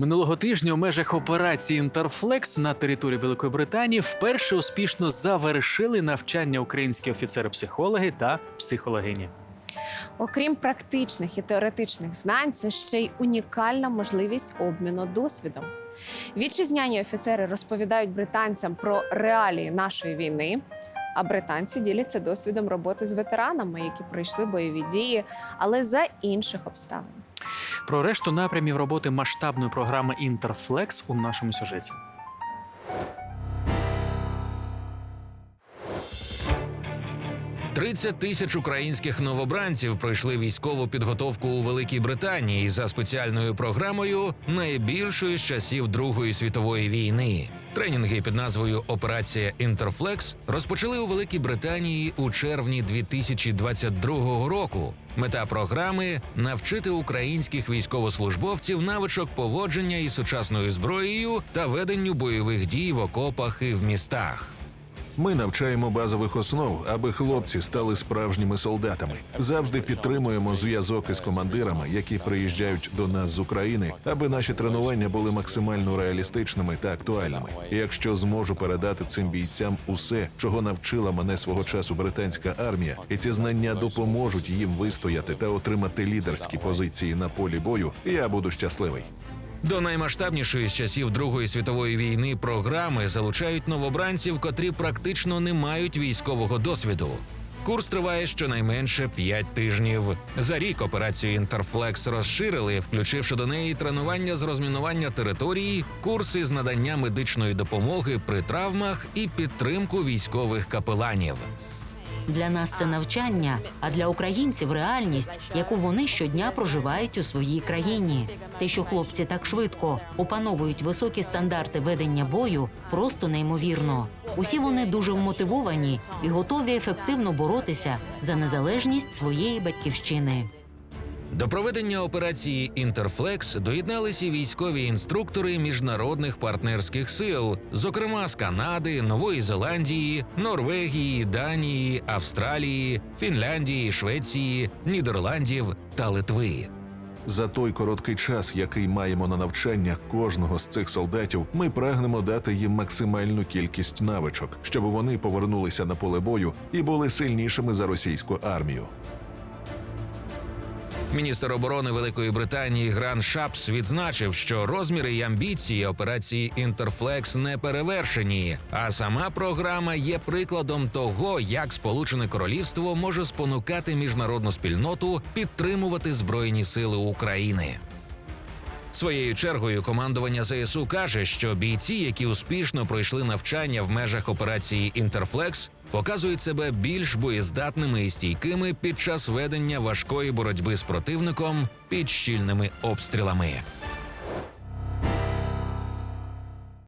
Минулого тижня у межах операції Інтерфлекс на території Великої Британії вперше успішно завершили навчання українські офіцери-психологи та психологині. Окрім практичних і теоретичних знань, це ще й унікальна можливість обміну досвідом. Вітчизняні офіцери розповідають британцям про реалії нашої війни. А британці діляться досвідом роботи з ветеранами, які пройшли бойові дії, але за інших обставин. Про решту напрямів роботи масштабної програми Інтерфлекс у нашому сюжеті. – 30 тисяч українських новобранців пройшли військову підготовку у Великій Британії за спеціальною програмою найбільшої з часів Другої світової війни. Тренінги під назвою Операція Інтерфлекс розпочали у Великій Британії у червні 2022 року. Мета програми навчити українських військовослужбовців навичок поводження із сучасною зброєю та веденню бойових дій в окопах і в містах. Ми навчаємо базових основ, аби хлопці стали справжніми солдатами. Завжди підтримуємо зв'язок із командирами, які приїжджають до нас з України, аби наші тренування були максимально реалістичними та актуальними. Якщо зможу передати цим бійцям усе, чого навчила мене свого часу британська армія, і ці знання допоможуть їм вистояти та отримати лідерські позиції на полі бою, я буду щасливий. До наймасштабнішої з часів Другої світової війни програми залучають новобранців, котрі практично не мають військового досвіду. Курс триває щонайменше 5 тижнів. За рік операцію Інтерфлекс розширили, включивши до неї тренування з розмінування території, курси з надання медичної допомоги при травмах і підтримку військових капеланів. Для нас це навчання, а для українців реальність, яку вони щодня проживають у своїй країні. Те, що хлопці так швидко опановують високі стандарти ведення бою, просто неймовірно. Усі вони дуже вмотивовані і готові ефективно боротися за незалежність своєї батьківщини. До проведення операції Інтерфлекс доєдналися військові інструктори міжнародних партнерських сил, зокрема з Канади, Нової Зеландії, Норвегії, Данії, Австралії, Фінляндії, Швеції, Нідерландів та Литви. За той короткий час, який маємо на навчання кожного з цих солдатів, ми прагнемо дати їм максимальну кількість навичок, щоб вони повернулися на поле бою і були сильнішими за російську армію. Міністр оборони Великої Британії Гран Шапс відзначив, що розміри й амбіції операції Інтерфлекс не перевершені, а сама програма є прикладом того, як Сполучене Королівство може спонукати міжнародну спільноту підтримувати збройні сили України. Своєю чергою командування ЗСУ каже, що бійці, які успішно пройшли навчання в межах операції Інтерфлекс, показують себе більш боєздатними і стійкими під час ведення важкої боротьби з противником під щільними обстрілами.